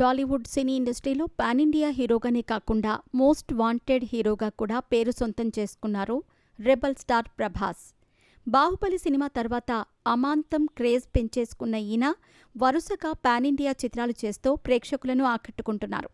టాలీవుడ్ సినీ ఇండస్ట్రీలో pan India హీరోగానే కాకుండా most wanted హీరోగా కూడా పేరు సొంతం చేసుకున్నారు rebel star Prabhas. Baahubali cinema తర్వాత అమాంతం క్రేజ్ పెంచేసుకున్న ఈయన వరుసగా పాన్ ఇండియా చిత్రాలు చేస్తూ ప్రేక్షకులను ఆకట్టుకుంటున్నారు.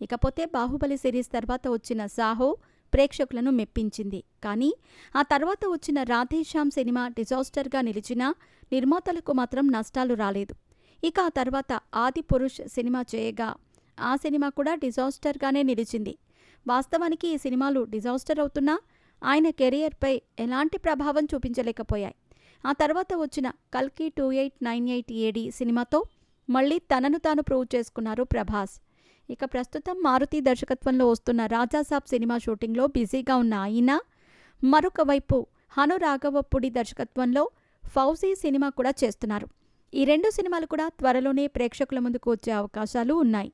ఇకపోతే బాహుబలి సిరీస్ తర్వాత వచ్చిన సాహో ప్రేక్షకులను మెప్పించింది. కానీ ఆ తర్వాత వచ్చిన రాధేశ్యామ్ సినిమా డిజాస్టర్గా నిలిచినా నిర్మాతలకు మాత్రం నష్టాలు రాలేదు. ఇక ఆ తర్వాత ఆది పురుష్ సినిమా చేయగా ఆ సినిమా కూడా డిజాస్టర్గానే నిలిచింది. వాస్తవానికి ఈ సినిమాలు డిజాస్టర్ అవుతున్నా ఆయన కెరియర్పై ఎలాంటి ప్రభావం చూపించలేకపోయాయి. ఆ తర్వాత వచ్చిన కల్కి two eight nine eight AD సినిమాతో మళ్ళీ తనను తాను ప్రూవ్ చేసుకున్నారు ప్రభాస్. ఇక ప్రస్తుతం మారుతి దర్శకత్వంలో వస్తున్న రాజాసాబ్ సినిమా షూటింగ్లో బిజీగా ఉన్న ఆయన మరొక వైపు హను రాఘవప్పుడి దర్శకత్వంలో ఫౌజీ సినిమా కూడా చేస్తున్నారు. ఈ రెండు సినిమాలు కూడా త్వరలోనే ప్రేక్షకుల ముందుకు వచ్చే అవకాశాలు ఉన్నాయి.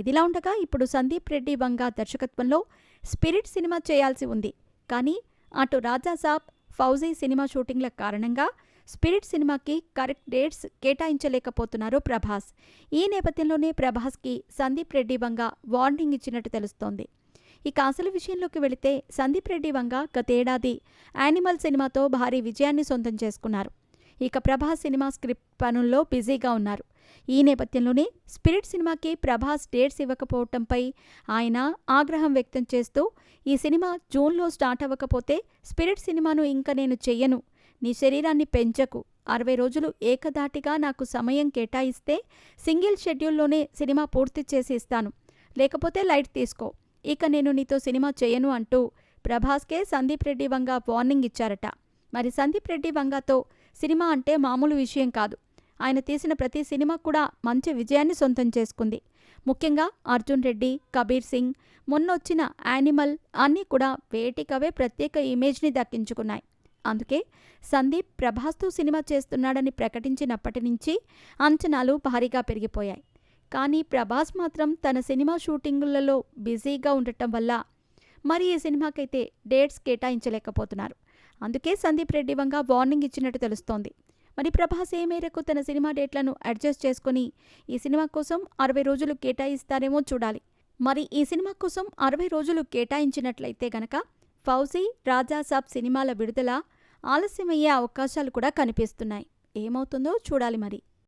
ఇదిలా ఉండగా ఇప్పుడు సందీప్ రెడ్డి వంగ దర్శకత్వంలో స్పిరిట్ సినిమా చేయాల్సి ఉంది. కానీ అటు రాజాసాబ్ ఫౌజీ సినిమా షూటింగ్ల కారణంగా స్పిరిట్ సినిమాకి కరెక్ట్ డేట్స్ కేటాయించలేకపోతున్నారు ప్రభాస్. ఈ నేపథ్యంలోనే ప్రభాస్కి సందీప్ రెడ్డి వంగ వార్నింగ్ ఇచ్చినట్టు తెలుస్తోంది. ఇక అసలు విషయంలోకి వెళితే సందీప్ రెడ్డి వంగ గతేడాది యానిమల్ సినిమాతో భారీ విజయాన్ని సొంతం చేసుకున్నారు. ఇక ప్రభాస్ సినిమా స్క్రిప్ట్ పనుల్లో బిజీగా ఉన్నారు. ఈ నేపథ్యంలోనే స్పిరిట్ సినిమాకి ప్రభాస్ డేట్స్ ఇవ్వకపోవటంపై ఆయన ఆగ్రహం వ్యక్తం చేస్తూ ఈ సినిమా జూన్లో స్టార్ట్ అవ్వకపోతే స్పిరిట్ సినిమాను ఇంకా నేను చెయ్యను. నీ శరీరాన్ని పెంచకు. అరవై రోజులు ఏకదాటిగా నాకు సమయం కేటాయిస్తే సింగిల్ షెడ్యూల్లోనే సినిమా పూర్తి చేసి ఇస్తాను. లేకపోతే లైట్ తీసుకో. ఇక నేను నీతో సినిమా చేయను అంటూ ప్రభాస్కే సందీప్ రెడ్డి వంగ వార్నింగ్ ఇచ్చారట. మరి సందీప్ రెడ్డి వంగతో సినిమా అంటే మామూలు విషయం కాదు. ఆయన తీసిన ప్రతి సినిమా కూడా మంచి విజయాన్ని సొంతం చేసుకుంది. ముఖ్యంగా అర్జున్ రెడ్డి కబీర్ సింగ్ మొన్నొచ్చిన యానిమల్ అన్నీ కూడా వేటికవే ప్రత్యేక ఇమేజ్ని దక్కించుకున్నాయి. అందుకే సందీప్ ప్రభాస్తో సినిమా చేస్తున్నాడని ప్రకటించినప్పటి నుంచి అంచనాలు భారీగా పెరిగిపోయాయి. కానీ ప్రభాస్ మాత్రం తన సినిమా షూటింగులలో బిజీగా ఉండటం వల్ల మరి ఈ సినిమాకైతే డేట్స్ కేటాయించలేకపోతున్నారు. అందుకే సందీప్ రెడ్డి వంగ వార్నింగ్ ఇచ్చినట్టు తెలుస్తోంది. మరి ప్రభాస్ ఏ మేరకు తన సినిమా డేట్లను అడ్జస్ట్ చేసుకుని ఈ సినిమా కోసం అరవై రోజులు కేటాయిస్తారేమో చూడాలి. మరి ఈ సినిమా కోసం అరవై రోజులు కేటాయించినట్లయితే గనక ఫౌజీ రాజాసాబ్ సినిమాల విడుదల ఆలస్యమయ్యే అవకాశాలు కూడా కనిపిస్తున్నాయి. ఏమవుతుందో చూడాలి మరి.